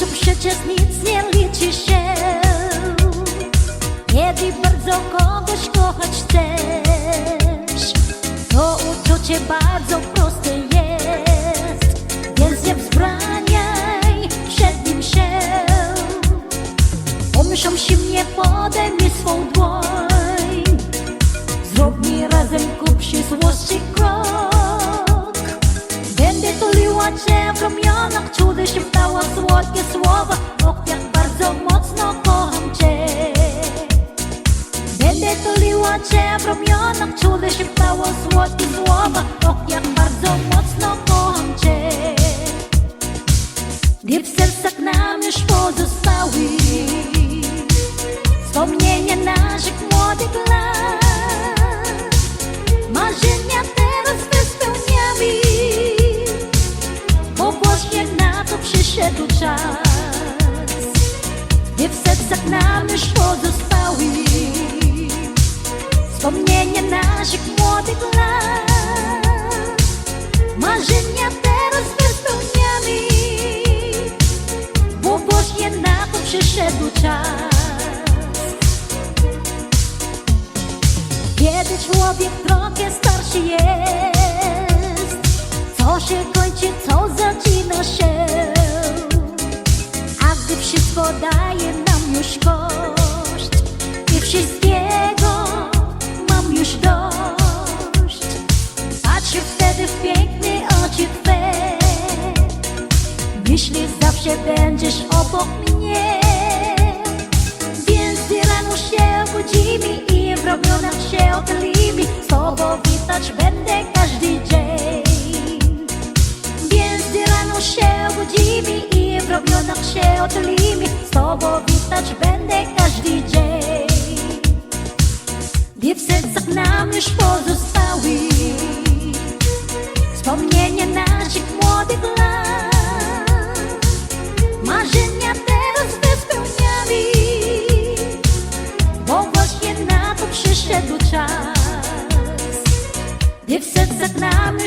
życiu przecież nic nie liczy się? Kiedy bardzo kogoś kochać chcesz To uczucie bardzo proste jest. Więc nie wzbraniaj przed nim się. Pomyślą się mnie, podejmij swą dłoń w ramionach Czudy szeptała słodkie słowa. Och, jak bardzo mocno kocham cię. Gdy w sercach nam już pozostały Wspomnienia naszych młodych lat. Marzenia teraz wyspełniamy Bo właśnie na to przyszedł czas. Gdy w sercach nam już pozostały przyszedł czas. Kiedy człowiek trochę starszy jest Co się kończy, co zaczyna się. A gdy wszystko daje nam już koszt I wszystkiego mam już dość Patrzę wtedy w piękne oczy Twe. Zawsze będziesz obok mnie budzimy i w ramionach się otylimy Z Tobą witać będę każdy dzień. Więc rano się budzimy i w ramionach się otylimy Z Tobą witać będę każdy dzień. Gdy w sercach nam już pozostały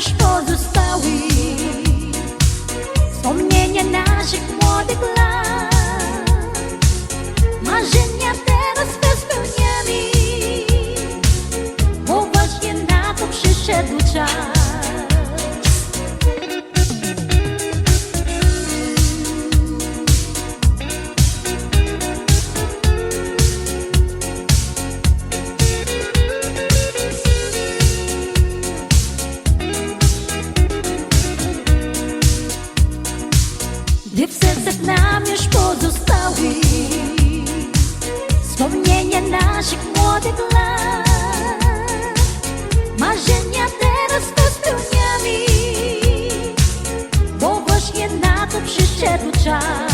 esposo sercach nam już pozostały Wspomnienia naszych młodych lat. Marzenia teraz to spełniamy Bo właśnie na to przyszedł czas.